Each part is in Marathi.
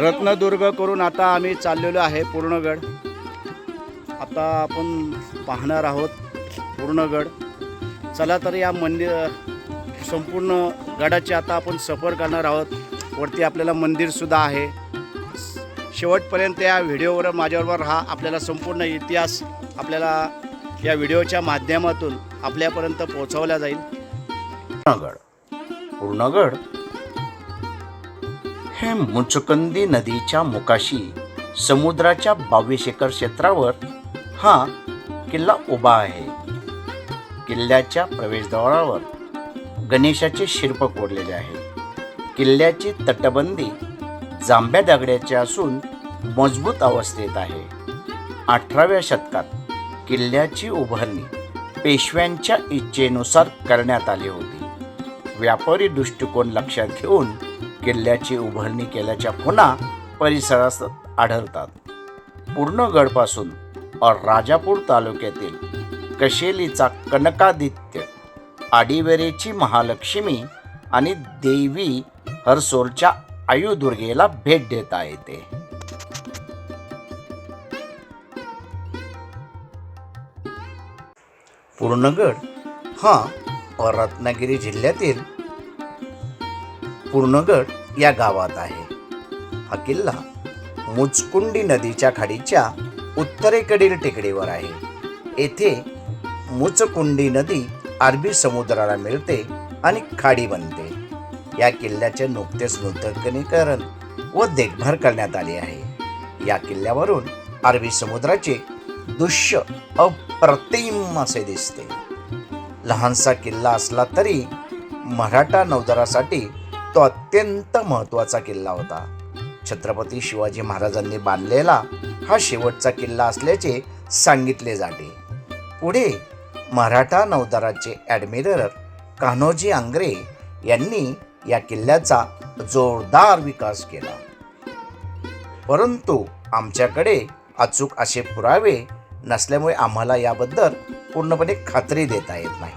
रत्नदुर्ग करून आता आम्ही चाललेलो आहे पूर्णगड. आता आपण पाहणार आहोत पूर्णगड. चला तर या मंदिर संपूर्ण गडाची आता आपण सफर करणार आहोत. वरती आपल्याला मंदिरसुद्धा आहे. शेवटपर्यंत या व्हिडिओवर माझ्याबरोबर हा आपल्याला संपूर्ण इतिहास आपल्याला या व्हिडिओच्या माध्यमातून आपल्यापर्यंत पोहोचवला जाईल. पूर्णगड. पूर्णगड हे मुचकंदी नदीच्या मुखाशी समुद्राच्या बावीस एकर क्षेत्रावर हा किल्ला उभा आहे. किल्ल्याच्या प्रवेशद्वारावर गणेशाचे शिल्प कोरलेले आहे. किल्ल्याची तटबंदी जांभ्या दगड्याची असून मजबूत अवस्थेत आहे. अठराव्या शतकात किल्ल्याची उभारणी पेशव्यांच्या इच्छेनुसार करण्यात आली होती. व्यापारी दृष्टिकोन लक्षात घेऊन किल्ल्याची उभारणी केल्याच्या खुणा परिसरात आढळतात. पूर्णगडपासून राजापूर तालुक्यातील कशेलीचा कनकादित्य आडिवेरेची महालक्ष्मी आणि देवी हरसोलच्या आयुदुर्गेला भेट देता येते पूर्णगड हा रत्नागिरी जिल्ह्यातील पूर्णगड या गावात आहे. हा किल्ला मुचकुंडी नदीच्या खाडीच्या उत्तरेकडील टेकडीवर आहे. येथे मुचकुंडी नदी अरबी समुद्राला मिळते आणि खाडी बनते. या किल्ल्याचे नुकतेच नूतनीकरण व देखभाल करण्यात आली आहे. या किल्ल्यावरून अरबी समुद्राचे दृश्य अप्रतिम असे दिसते. लहानसा किल्ला असला तरी मराठा नौदारासाठी तो अत्यंत महत्त्वाचा किल्ला होता. छत्रपती शिवाजी महाराजांनी बांधलेला हा शेवटचा किल्ला असल्याचे सांगितले जाते. पुढे मराठा नौदलाचे ॲडमिरल कान्होजी आंग्रे यांनी या किल्ल्याचा जोरदार विकास केला. परंतु आमच्याकडे अचूक असे पुरावे नसल्यामुळे आम्हाला याबद्दल पूर्णपणे खात्री देता येत नाही.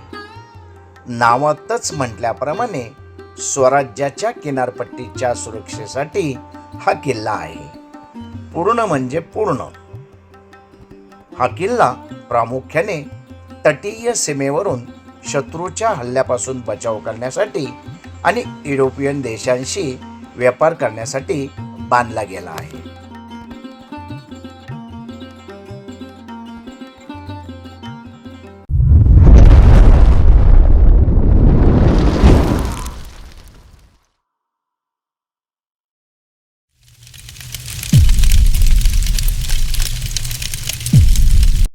नावातच म्हटल्याप्रमाणे स्वराज्याच्या किनारपट्टीच्या सुरक्षेसाठी हा किल्ला आहे. पूर्ण म्हणजे पूर्ण. हा किल्ला प्रामुख्याने तटीय सीमेवरून शत्रूच्या हल्ल्यापासून बचाव करण्यासाठी आणि युरोपियन देशांशी व्यापार करण्यासाठी बांधला गेला आहे.